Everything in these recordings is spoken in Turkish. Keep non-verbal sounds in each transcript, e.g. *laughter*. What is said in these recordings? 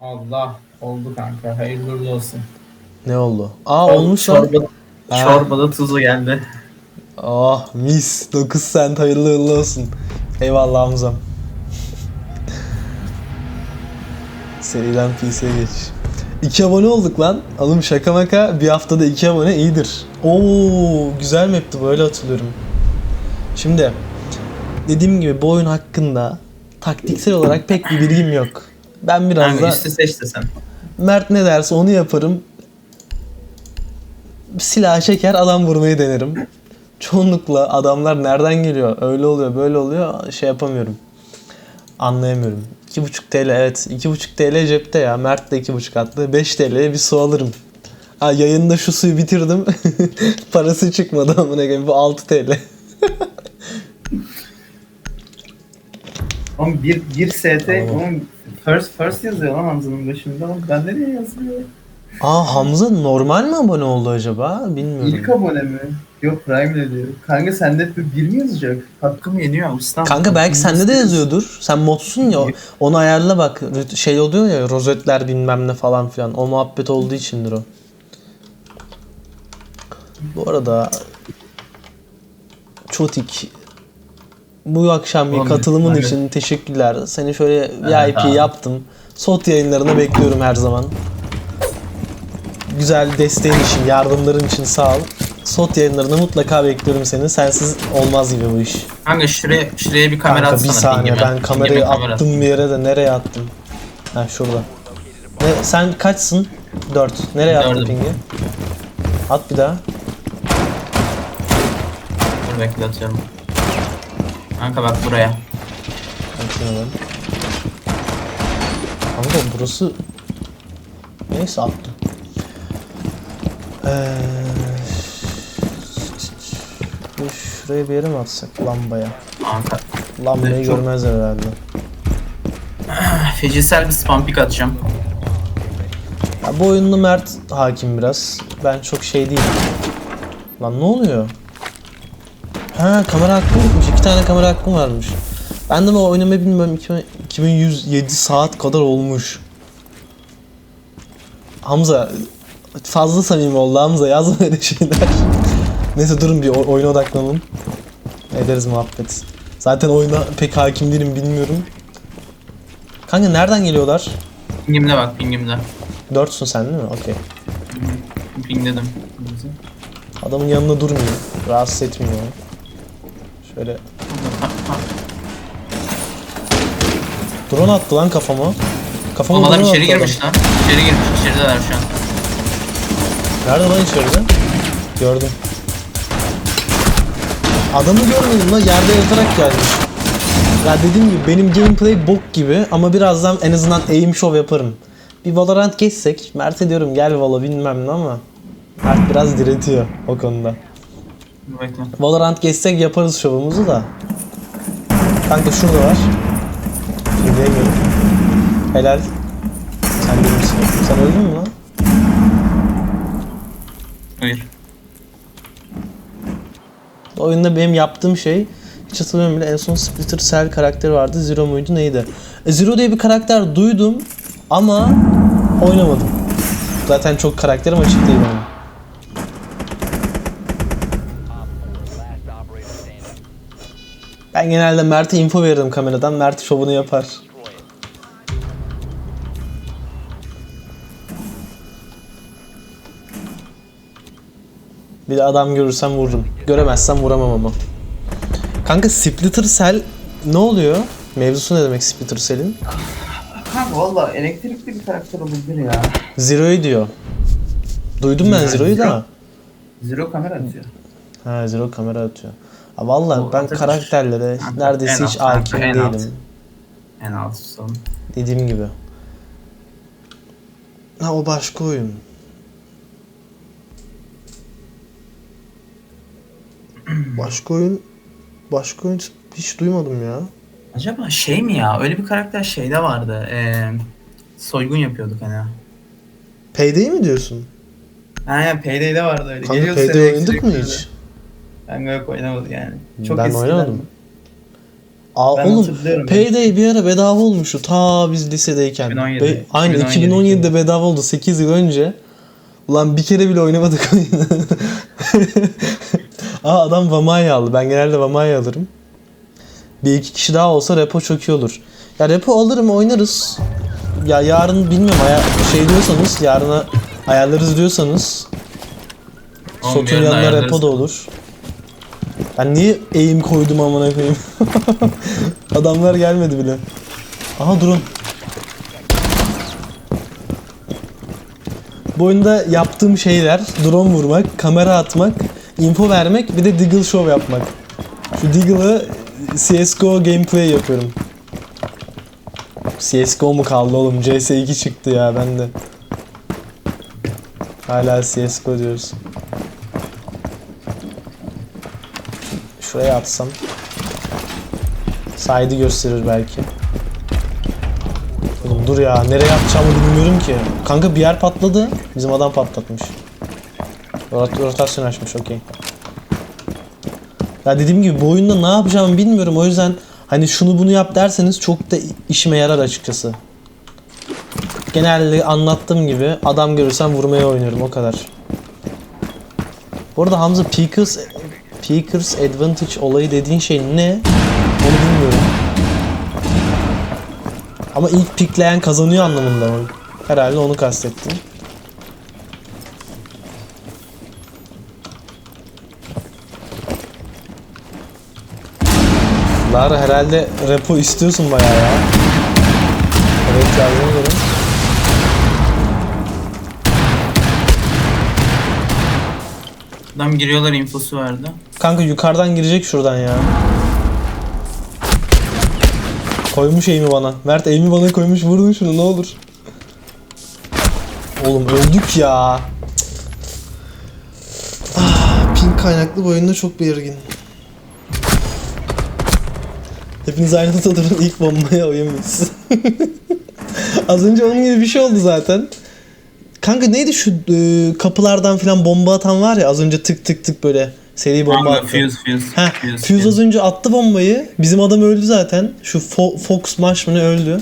Allah oldu kanka. Hayırlı uğurlu olsun. Ne oldu? Aa olmuş lan. Çorba, Ha. çorbada tuzu geldi. Ah mis. 9 cent hayırlı uğurlu olsun. Eyvallah Hamzam. Seriden PC'ye geç. 2 abone olduk lan. Oğlum şaka maka bir haftada 2 abone iyidir. Oo güzel map'ti böyle hatırlıyorum. Şimdi dediğim gibi bu oyun hakkında taktiksel olarak pek bir bilgim yok. Ben biraz da üstü seç de sen. Mert ne derse onu yaparım. Silah çeker adam vurmayı denerim. Çoğunlukla adamlar nereden geliyor? Öyle oluyor, böyle oluyor. Şey yapamıyorum. Anlayamıyorum. 2.5 TL evet. 2.5 TL cepte ya. Mert de 2.5 attı. 5 TL'ye bir su alırım. Ha, yayında şu suyu bitirdim. *laughs* Parası çıkmadı amına koyayım. Bu 6 TL. Oğlum bir, bir ST, oğlum first first yazıyor lan Hamza'nın başında. Oğlum ben nereye yazıyor? Aa Hamza normal mi abone oldu acaba? Bilmiyorum. İlk abone mi? Yok Prime diyor. Kanka sende hep bir mi yazacak? Hakkım yeniyor ustam. Kanka belki sende de yazıyordur. Sen modsun ya onu ayarla bak. Şey oluyor ya rozetler bilmem ne falan filan. O muhabbet olduğu içindir o. Bu arada Çotik bu akşam bir Oğlum, katılımın evet. için teşekkürler. Seni şöyle VIP abi. yaptım. Sot yayınlarına bekliyorum her zaman. Güzel desteğin için, yardımların için sağ ol. Sot yayınlarına mutlaka bekliyorum seni. Sensiz olmaz gibi bu iş. Kanka şuraya, şuraya bir kamera Kanka bir saniye pingime. ben kamerayı Pingime kamera attım bir yere de nereye attım? Ha şurada. Ne, sen kaçsın? 4. Nereye attın Dördüm. pingi? At bir daha. Dur bekle atıyorum. Kanka bak buraya. Hemen. Kanka burası... Neyse attım. Ee... Şuraya bir yere mi atsak lambaya? Kanka. Lambayı çok- görmezler herhalde. Fecisel bir spam pick atacağım. Ya bu oyunda Mert hakim biraz. Ben çok şey değilim. Lan ne oluyor? Ha kamera hakkım yokmuş. İki tane kamera hakkım varmış. Ben de bu oynamayı bilmiyorum. 2000 2107 saat kadar olmuş. Hamza fazla samimi oldu Hamza yazma öyle şeyler. *laughs* Neyse durun bir o- oyuna odaklanalım. Ederiz muhabbet. Zaten oyuna pek hakim değilim bilmiyorum. Kanka nereden geliyorlar? Pingimde bak pingimde. Dörtsün sen değil mi? Okey. Ping dedim. Adamın yanında durmuyor. Rahatsız etmiyor. Şöyle. Drone attı lan kafama. Kafama Oğlum adam drone içeri attı adam. girmiş lan. İçeri girmiş. İçerideler şu an. Nerede lan içeride? Gördüm. Adamı görmedim lan yerde yatarak gelmiş. Ya dediğim gibi benim gameplay bok gibi ama birazdan en azından aim show yaparım. Bir Valorant geçsek Mert'e diyorum gel Valo bilmem ne ama Mert biraz diretiyor o konuda. Bekle. Valorant geçsek yaparız şovumuzu da. Kanka şurada var. Gidemiyorum. Helal. Sen bilirsin. Sen öldün mü lan? Buyur. Oyunda benim yaptığım şey hiç hatırlamıyorum bile en son Splinter Cell karakteri vardı. Zero muydu neydi? E, Zero diye bir karakter duydum ama oynamadım. Zaten çok karakterim açık değil benim. Ben genelde Mert'e info veririm kameradan. Mert şovunu yapar. Bir de adam görürsem vururum. Göremezsem vuramam ama. Kanka Splitter Cell ne oluyor? Mevzusu ne demek Splitter Cell'in? Kanka valla elektrikli bir karakter olabilir ya. Zero'yu diyor. Duydum ben Zero'yu da. Zero kamera atıyor. Ha Zero kamera atıyor. Valla ben karakterlere Kanka, neredeyse hiç hakim en alt. değilim. En alt son. Dediğim gibi. Ha o başka oyun. *clears throat* Başka oyun başka oyun hiç duymadım ya. Acaba şey mi ya? Öyle bir karakter şeyde vardı. Ee, soygun yapıyorduk hani. Payday mi diyorsun? Ha ya Payday'de vardı öyle. Kanka Geliyordu Payday oynadık mı hiç? Ben yok oynamadım yani. Çok ben eskiden. oynamadım. Aa, Ben oğlum. Payday bir ara bedava olmuştu ta biz lisedeyken. 2017. Be- aynen 2017. 2017'de bedava oldu 8 yıl önce. Ulan bir kere bile oynamadık oyunu. *laughs* Aa adam Vamaya aldı. Ben genelde Vamaya alırım. Bir iki kişi daha olsa repo çok iyi olur. Ya repo alırım oynarız. Ya yarın bilmiyorum aya şey diyorsanız yarına ayarlarız diyorsanız Oğlum, Sotun yanına repo da olur. Ben niye eğim koydum amına koyayım? *laughs* Adamlar gelmedi bile. Aha durun. Bu oyunda yaptığım şeyler drone vurmak, kamera atmak, info vermek bir de Deagle Show yapmak. Şu Deagle'ı CSGO gameplay yapıyorum. CSGO mu kaldı oğlum? CS2 çıktı ya bende. Hala CSGO diyoruz. Şuraya atsam. Side'ı gösterir belki. Oğlum dur ya nereye atacağımı bilmiyorum ki. Kanka bir yer patladı. Bizim adam patlatmış. Rot- rotasyon açmış okey. Ya dediğim gibi bu oyunda ne yapacağımı bilmiyorum. O yüzden hani şunu bunu yap derseniz çok da işime yarar açıkçası. Genelde anlattığım gibi adam görürsem vurmaya oynuyorum o kadar. Bu arada Hamza Peakers, Peakers Advantage olayı dediğin şey ne? Onu bilmiyorum. Ama ilk pikleyen kazanıyor anlamında mı? Herhalde onu kastettim. Lara herhalde repo istiyorsun bayağı ya. Evet yazdığına Adam giriyorlar infosu verdi. Kanka yukarıdan girecek şuradan ya. Koymuş eğimi bana. Mert eğimi bana koymuş vurun şunu ne olur. Oğlum öldük ya. Ah, ping kaynaklı bu oyunda çok belirgin. Hepiniz aynı durun ilk bombaya uyamayız. *laughs* Az önce onun gibi bir şey oldu zaten. Kanka neydi şu e, kapılardan falan bomba atan var ya az önce tık tık tık böyle seri bomba attı. fuse fuse. Heh, fuse, Fuse az önce attı bombayı. Bizim adam öldü zaten. Şu Fo- Fox Marsh mı ne öldü.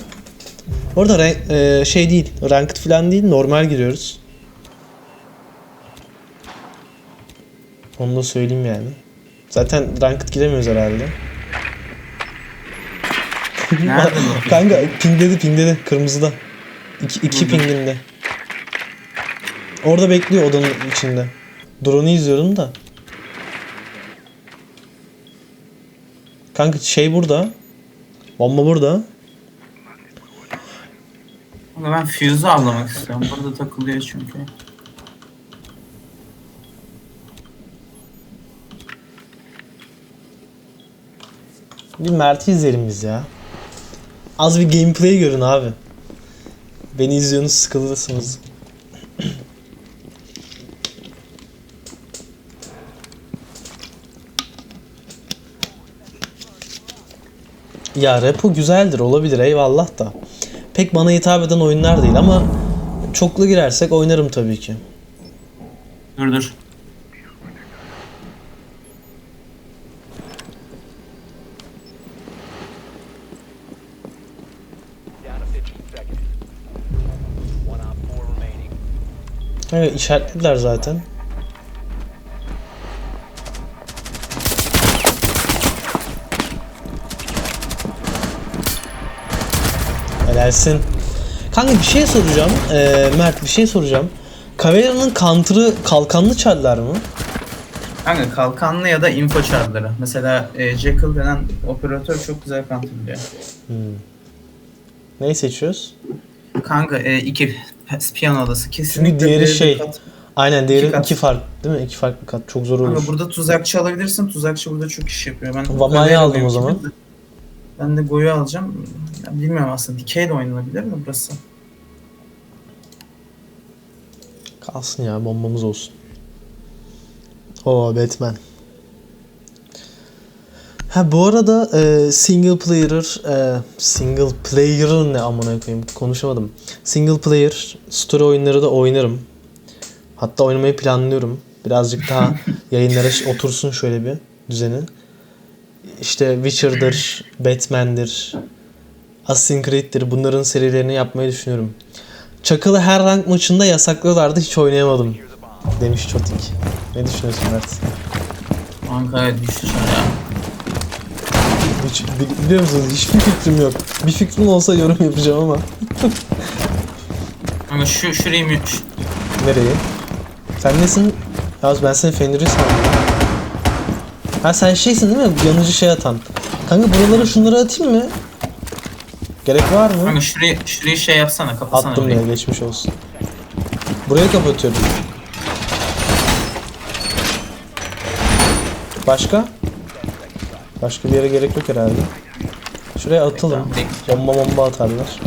Orada e, şey değil, ranked falan değil, normal giriyoruz. Onu da söyleyeyim yani. Zaten ranked giremiyoruz herhalde. Nerede? *laughs* Kanka pingledi pingledi kırmızıda. İki, iki pinginde. Orada bekliyor odanın içinde. Drone'u izliyorum da. Kanka şey burada. Bomba burada. Ben fuse'u avlamak istiyorum. Burada takılıyor çünkü. Bir Mert'i izleyelim biz ya. Az bir gameplay görün abi. Beni izliyorsunuz sıkılırsınız. Ya repo güzeldir olabilir eyvallah da. Pek bana hitap eden oyunlar değil ama çoklu girersek oynarım tabii ki. Dur dur. Down to 15 seconds. One on four remaining. Evet işaretlediler zaten. Helalsin. Kanka bir şey soracağım. Ee, Mert bir şey soracağım. Cavera'nın counter'ı kalkanlı çarlar mı? Kanka kalkanlı ya da info çarları. Mesela e, Jekyll denen operatör çok güzel counterlıyor. Neyi seçiyoruz? Kanka e, iki piyano odası kesinlikle. Çünkü diğeri şey, kat- Aynen diğeri İki iki, fark değil mi? İki farklı kat. Çok zor olur. Kanka burada tuzakçı alabilirsin. Tuzakçı burada çok iş yapıyor. Ben Vama'yı aldım o zaman. de- Ben de Go'yu alacağım. Ya bilmiyorum aslında. Dikey de oynanabilir de burası. Kalsın ya bombamız olsun. Oo Batman. Ha bu arada e, single player e, single player ne amına koyayım konuşamadım. Single player story oyunları da oynarım. Hatta oynamayı planlıyorum. Birazcık daha *laughs* yayınlara otursun şöyle bir düzeni. İşte Witcher'dır, Batman'dir, Assassin's Creed'dir bunların serilerini yapmayı düşünüyorum. Çakılı her rank maçında yasaklıyorlardı hiç oynayamadım demiş Çotik. Ne düşünüyorsun Mert? Ankara düştü ya. Hiç, bi- biliyor musunuz hiçbir fikrim yok. Bir fikrim olsa yorum yapacağım ama. Ama şu şurayı mü... Nereye? Sen nesin? Yalnız ben seni Fenrir'i sandım. Ha sen şeysin değil mi? Yanıcı şey atan. Kanka buralara şunları atayım mı? Gerek var mı? Kanka şurayı, şurayı şey yapsana kapasana Attım ya geçmiş olsun. Burayı kapatıyorum. Başka? Başka bir yere gerek yok herhalde. Şuraya atalım. Bomba bomba atarlar.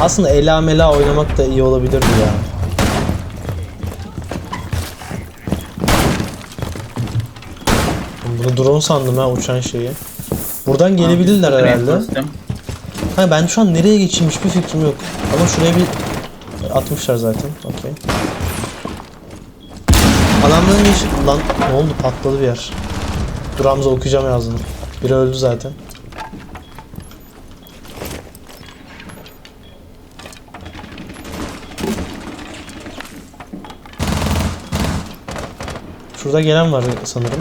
Aslında ela mela oynamak da iyi olabilirdi ya. Drone sandım ha uçan şeyi. Buradan gelebilirler Şuraya herhalde. Ha ben şu an nereye geçeyim hiçbir fikrim yok. Ama şuraya bir atmışlar zaten. Okey. Adamların geç... Lan ne oldu patladı bir yer. Dur Hamza okuyacağım yazdığını. Biri öldü zaten. Şurada gelen var sanırım.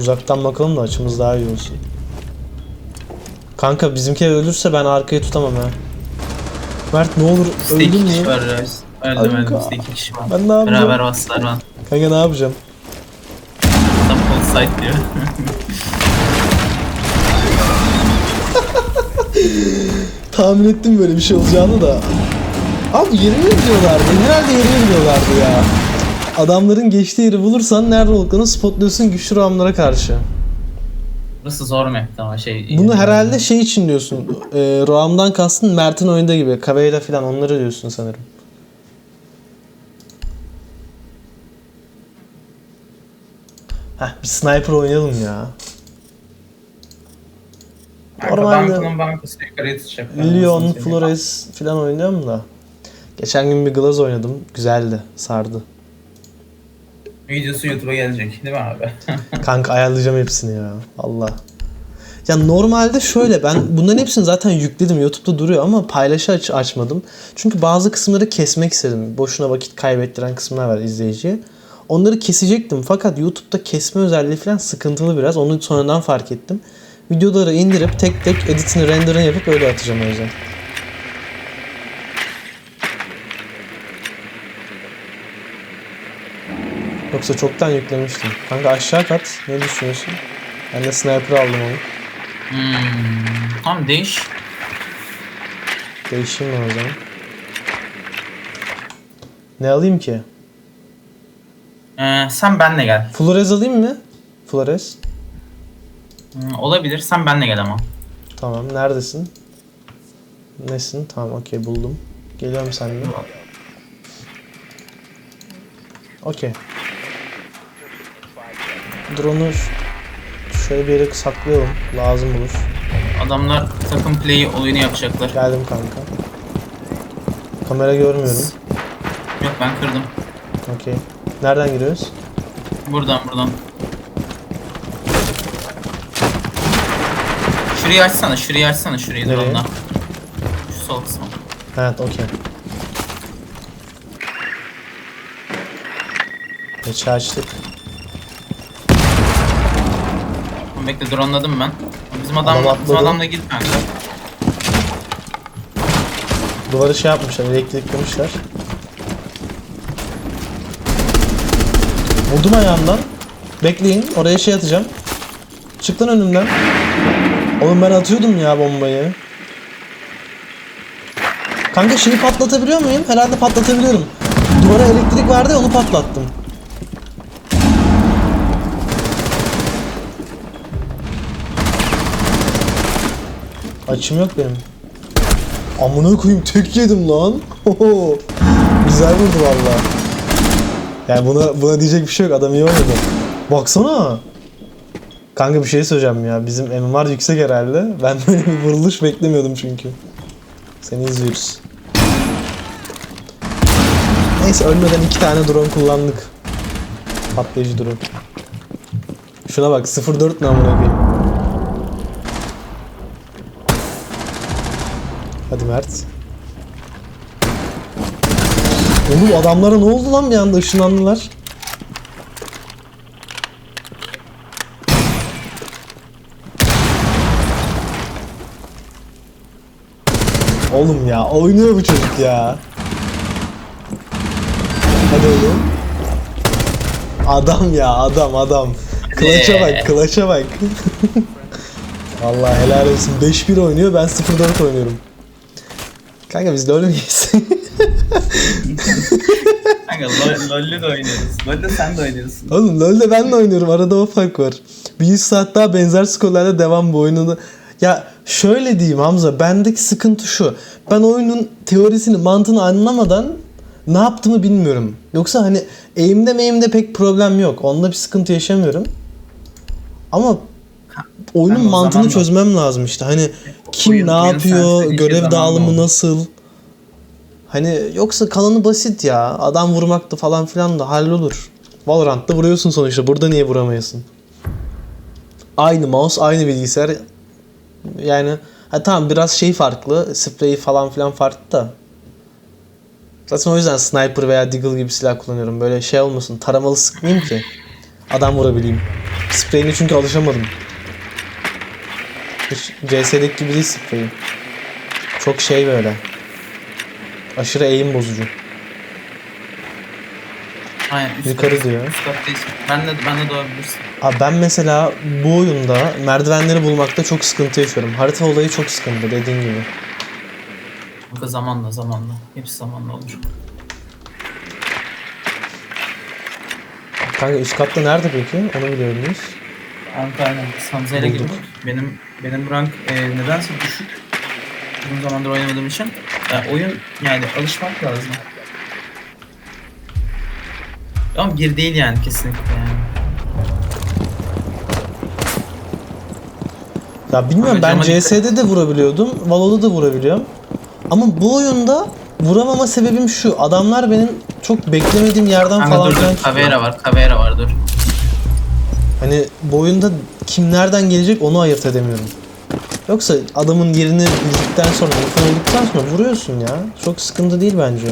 Uzaktan bakalım da açımız daha iyi olsun. Kanka bizimki ölürse ben arkayı tutamam ha. Mert ne olur öldün iki kişi mü? var reis. Öldüm öldüm bizde iki kişi var. Ben ne yapacağım? Beraber bastılar ben. Kanka ne yapacağım? Adam cold side diyor. *laughs* Tahmin ettim böyle bir şey olacağını da. Abi yerini biliyorlardı. Herhalde yerini biliyorlardı ya. Adamların geçtiği yeri bulursan nerede olduklarını spotluyorsun güçlü ramlara karşı. Burası zor map'ti ama şey... Bunu herhalde şey için diyorsun. E, Roam'dan kastın Mert'in oyunda gibi. Caveira falan onları diyorsun sanırım. Heh bir sniper oynayalım ya. Normalde- bankası yukarıya tutacak. Satayım. Flores falan oynayalım da. Geçen gün bir Glaz oynadım. Güzeldi. Sardı. Videosu YouTube'a gelecek değil mi abi? *laughs* Kanka ayarlayacağım hepsini ya. Allah. Ya normalde şöyle ben bunların hepsini zaten yükledim. YouTube'da duruyor ama paylaşı aç açmadım. Çünkü bazı kısımları kesmek istedim. Boşuna vakit kaybettiren kısımlar var izleyiciye. Onları kesecektim fakat YouTube'da kesme özelliği falan sıkıntılı biraz. Onu sonradan fark ettim. Videoları indirip tek tek editini renderını yapıp öyle atacağım o yüzden. Yoksa çoktan yüklemiştim. Kanka aşağı kat. Ne düşünüyorsun? Ben de sniper aldım onu. Hmm. Tamam değiş. Değişeyim ben o zaman. Ne alayım ki? Ee, sen benle gel. Flores alayım mı? Flores. Hmm, olabilir. Sen benle gel ama. Tamam. Neredesin? Nesin? Tamam okey buldum. Geliyorum seninle. Okey. Drone'u şöyle bir yere saklayalım. Lazım olur. Adamlar takım play oyunu yapacaklar. Geldim kanka. Kamera görmüyorum. Yok ben kırdım. Okey. Nereden giriyoruz? Buradan buradan. Şurayı açsana, şurayı açsana, şurayı Nereye? drone'la. Şu sol kısmı. Evet okey. Geçi açtık. Tamam, Bekle drone'ladım ben. Bizim adam, Adam bizim adam da git kanka. Duvarı şey yapmışlar, elektriklemişler. Vurdum ayağımdan. Bekleyin, oraya şey atacağım. Çık lan önümden. Oğlum ben atıyordum ya bombayı. Kanka şeyi patlatabiliyor muyum? Herhalde patlatabiliyorum. Duvara elektrik verdi onu patlattım. Açım yok benim. Amına koyayım tek yedim lan. Hoho. Güzel vurdu valla. Yani buna buna diyecek bir şey yok. Adam iyi oynadı. Baksana. Kanka bir şey söyleyeceğim ya. Bizim MMR yüksek herhalde. *laughs* Ben böyle bir vuruluş beklemiyordum çünkü. Seni izliyoruz. Neyse ölmeden iki tane drone kullandık. Patlayıcı drone. Şuna bak 04 ne amına koyayım. Mert. Oğlum adamlara ne oldu lan bir anda ışınlandılar. Oğlum ya oynuyor bu çocuk ya. Hadi oğlum. Adam ya adam adam. Kılaça Ee. bak kılaça *laughs* bak. Vallahi helal olsun. 5-1 oynuyor ben 0-4 oynuyorum. Kanka biz LoL miyiz? *laughs* Kanka LoL- LoL'le de oynuyoruz. LoL'de sen de oynuyorsun. Oğlum LoL'de ben de oynuyorum. Arada o fark var. Bir 100 saat daha benzer skorlarla devam bu oyununu. Ya şöyle diyeyim Hamza. Bendeki sıkıntı şu. Ben oyunun teorisini, mantığını anlamadan ne yaptığımı bilmiyorum. Yoksa hani eğimde meğimde pek problem yok. Onda bir sıkıntı yaşamıyorum. Ama oyunun Ben mantığını da- çözmem lazım işte. Hani kim Oyun- ne oyun yapıyor, görev dağılımı nasıl? Hani yoksa kalanı basit ya. Adam vurmaktı falan filan da hallolur. Valorant'ta vuruyorsun sonuçta. Burada niye vuramayasın? Aynı mouse, aynı bilgisayar. Yani ha tamam biraz şey farklı. Spreyi falan filan farklı da. Zaten o yüzden sniper veya deagle gibi silah kullanıyorum. Böyle şey olmasın. Taramalı sıkmayayım ki. Adam vurabileyim. Spreyine çünkü alışamadım. CS'deki gibi değil spreyi. Çok şey böyle. Aşırı eğim bozucu. Aynen. üst Yukarı kat- diyor. Üst. Ben de, ben de doğabilirsin. Abi ben mesela bu oyunda merdivenleri bulmakta çok sıkıntı yaşıyorum. Harita olayı çok sıkıntı dediğin gibi. Bu da zamanla zamanla. Hepsi zamanla olur. Kanka üst katta nerede peki? Onu biliyor muyuz? Sanzayla Bulduk. girdik. Benim benim rank e, nedense düşük. Uzun zamandır oynamadığım için. Ya, oyun yani alışmak lazım. Ama bir değil yani kesinlikle yani. Ya bilmiyorum Ama ben cama dikkat- CS'de de vurabiliyordum. Valo'da da vurabiliyorum. Ama bu oyunda vuramama sebebim şu. Adamlar benim çok beklemediğim yerden Kanka falan dur dur. Kavera var. Kavera var dur. Hani bu oyunda kim nereden gelecek onu ayırt edemiyorum. Yoksa adamın yerini bildikten sonra, olduktan sonra vuruyorsun ya. Çok sıkıntı değil bence.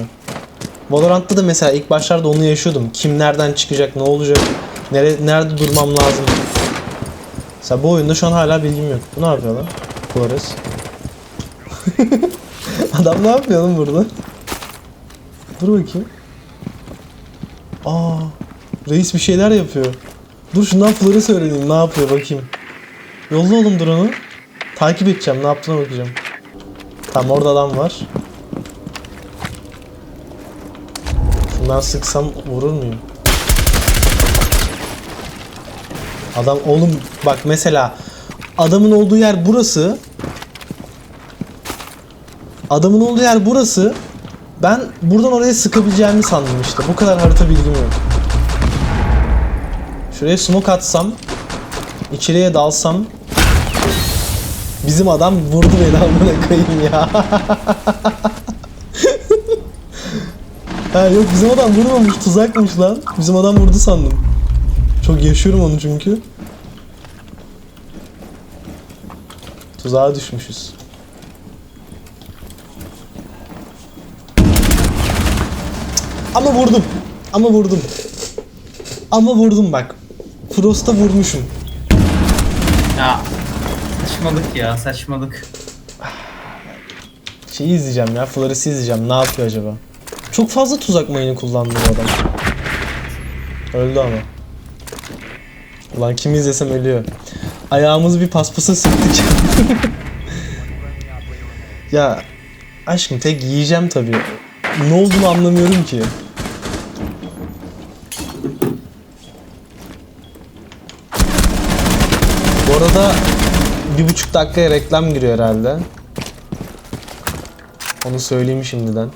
Valorant'ta da mesela ilk başlarda onu yaşıyordum. Kim nereden çıkacak, ne olacak, nere, nerede durmam lazım. Mesela bu oyunda şu an hala bilgim yok. Bu ne yapıyor lan? Flores. *laughs* Adam ne yapıyor lan burada? Dur bakayım. Aa, reis bir şeyler yapıyor. Dur şundan Flores öğreneyim ne yapıyor bakayım. Yolla oğlum drone'u. Takip edeceğim ne yaptığına bakacağım. Tamam orada adam var. Şundan sıksam vurur muyum? Adam oğlum bak mesela adamın olduğu yer burası. Adamın olduğu yer burası. Ben buradan oraya sıkabileceğimi sandım işte. Bu kadar harita bilgim yok. Şuraya smoke atsam, içeriye dalsam bizim adam vurdu beni amına koyayım ya. *laughs* ha yok bizim adam vurmamış tuzakmış lan. Bizim adam vurdu sandım. Çok yaşıyorum onu çünkü. Tuzağa düşmüşüz. Ama vurdum. Ama vurdum. Ama vurdum bak. Frost'a vurmuşum. Ya saçmalık ya saçmalık. Şeyi izleyeceğim ya. Flores'i izleyeceğim. Ne yapıyor acaba? Çok fazla tuzak mayını kullandı bu adam. Öldü ama. Ulan kim izlesem ölüyor. Ayağımızı bir paspasa sıktık. *laughs* ya aşkım tek yiyeceğim tabii. Ne olduğunu anlamıyorum ki. Bu arada bir buçuk dakikaya reklam giriyor herhalde. Onu söyleyeyim şimdiden.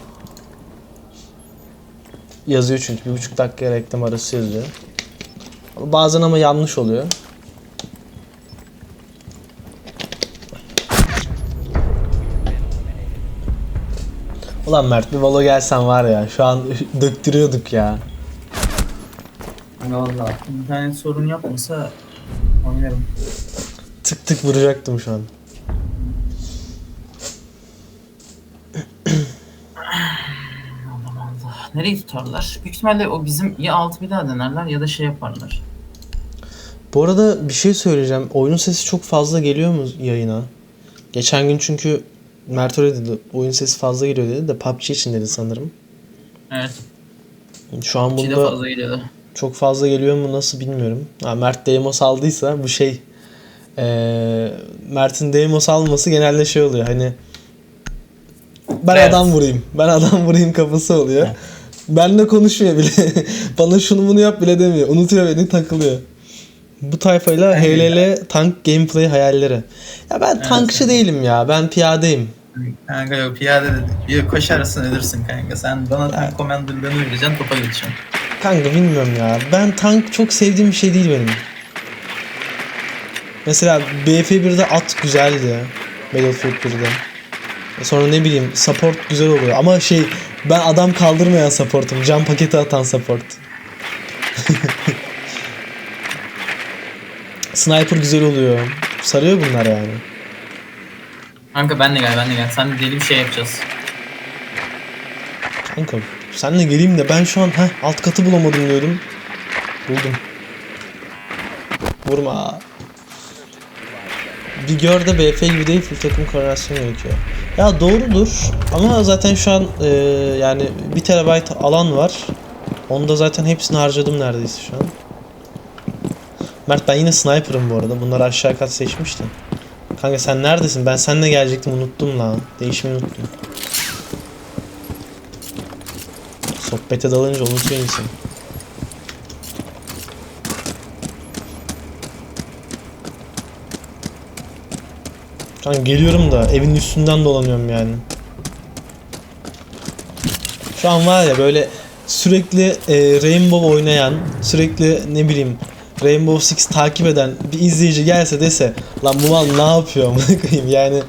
Yazıyor çünkü bir buçuk dakikaya reklam arası yazıyor. Bazen ama yanlış oluyor. Ulan Mert bir Valo gelsen var ya şu an *laughs* döktürüyorduk ya. Valla internet sorun yapmasa oynarım. Tık vuracaktım şu an. Nereyi tutarlar? Büyük ihtimalle o bizim ya altı bir daha denerler ya da şey yaparlar. Bu arada bir şey söyleyeceğim. Oyunun sesi çok fazla geliyor mu yayına? Geçen gün çünkü Mert öyle dedi. Oyun sesi fazla geliyor dedi de PUBG için dedi sanırım. Evet. Şu an Bir de bunda fazla geliyordu. çok fazla geliyor mu nasıl bilmiyorum. Ha, Mert Deimos aldıysa bu şey eee Mert'in Deimos alması genelde şey oluyor hani ben Evet. adam vurayım. Ben adam vurayım kafası oluyor. Benle konuşmuyor bile. *laughs* Bana şunu bunu yap bile demiyor. Unutuyor beni takılıyor. Bu tayfayla HLL tank gameplay hayalleri. Ya ben Evet, tankçı evet. değilim ya. Ben piyadeyim. Kanka yok piyade dedik. Koşarsın ölürsün kanka. Sen bana tank komandörlüğünü vereceksin topa geçeceksin. Kanka bilmiyorum ya. Ben tank çok sevdiğim bir şey değil benim. Mesela BF1'de at güzeldi. Battlefield 1'de. Sonra ne bileyim support güzel oluyor ama şey ben adam kaldırmayan supportum. Can paketi atan support. *laughs* Sniper güzel oluyor. Sarıyor bunlar yani. Kanka benle gel benle gel. Sen de deli bir şey yapacağız. Kanka senle geleyim de ben şu an heh, alt katı bulamadım diyordum. Buldum. Vurma. Bir gör de BF gibi değil full takım koordinasyon gerekiyor. Ya doğrudur ama zaten şu an e, yani 1 terabayt alan var. Onda zaten hepsini harcadım neredeyse şu an. Mert ben yine sniper'ım bu arada. Bunları aşağı kat seçmiştim. Kanka sen neredesin? Ben seninle gelecektim unuttum lan. Değişmeyi unuttum. Sohbete dalınca unutuyor insan. Kanka geliyorum da evin üstünden dolanıyorum yani. Şu an var ya böyle sürekli e, Rainbow oynayan, sürekli ne bileyim Rainbow Six takip eden bir izleyici gelse dese lan bu mal ne yapıyor amına yani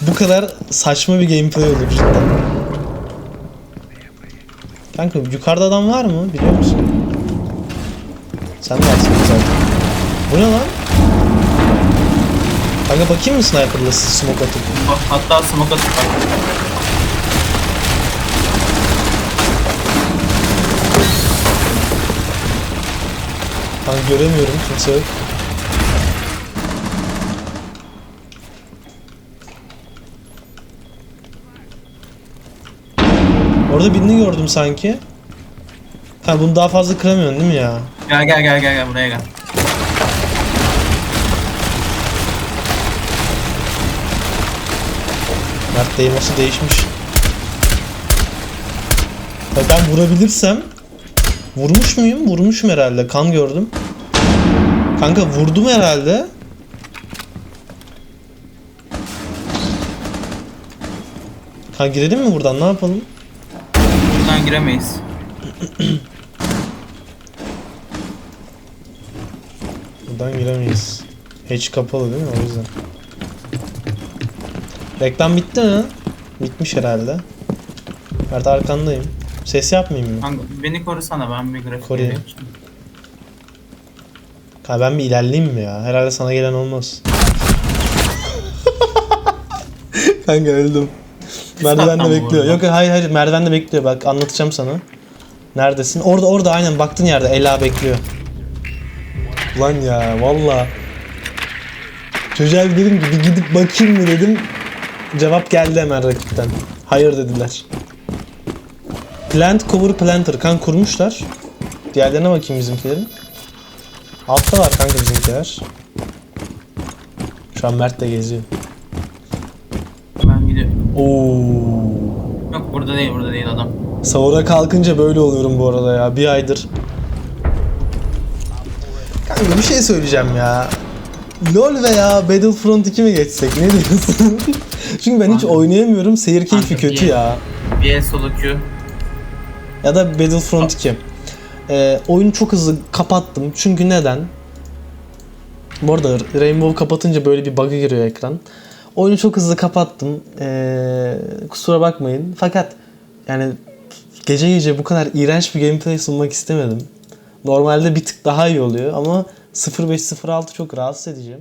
bu kadar saçma bir gameplay olur cidden. Kanka yukarıda adam var mı biliyor musun? Sen varsın zaten. Bu ne lan? Kanka bakayım mı sniper'la smoke atıp? Hatta smoke atıp bak. Kanka göremiyorum kimse yok. Orada birini gördüm sanki. Ha bunu daha fazla kıramıyorsun değil mi ya? Gel gel gel gel gel buraya gel. Mert değmesi değişmiş. Ya ben vurabilirsem Vurmuş muyum? Vurmuşum herhalde. Kan gördüm. Kanka vurdum herhalde. Ha girelim mi buradan? Ne yapalım? Buradan giremeyiz. Buradan giremeyiz. Hatch kapalı değil mi? O yüzden. Reklam bitti mi? Bitmiş herhalde. Mert arkandayım. Ses yapmayayım mı? Kanka beni korusana ben bir grafik Koruyayım. Ha ben bir ilerleyeyim mi ya? Herhalde sana gelen olmaz. *laughs* Kanka öldüm. Mı bekliyor. Yok hayır hayır merdivende bekliyor bak anlatacağım sana. Neredesin? Orada orada aynen baktığın yerde Ela bekliyor. Lan ya valla. Çocuğa bir dedim ki bir gidip bakayım mı dedim. Cevap geldi hemen rakipten. Hayır dediler. Plant cover planter kan kurmuşlar. Diğerlerine bakayım bizimkilerin. Altta var kanka bizimkiler. Şu an Mert de geziyor. Ben gidiyorum. Oo. Yok burada değil burada değil adam. Sahura kalkınca böyle oluyorum bu arada ya. Bir aydır. Kanka bir şey söyleyeceğim ya. LoL veya Battlefront 2 mi geçsek ne diyorsun? *laughs* Çünkü ben hiç Kanka. oynayamıyorum. Seyir keyfi Kanka, kötü ya. Bir solo Q. Ya da Battlefront 2. Ee, oyunu çok hızlı kapattım. Çünkü neden? Bu arada Rainbow kapatınca böyle bir bug'a giriyor ekran. Oyunu çok hızlı kapattım. Ee, kusura bakmayın. Fakat yani gece gece bu kadar iğrenç bir gameplay sunmak istemedim. Normalde bir tık daha iyi oluyor ama 0506 çok rahatsız edici.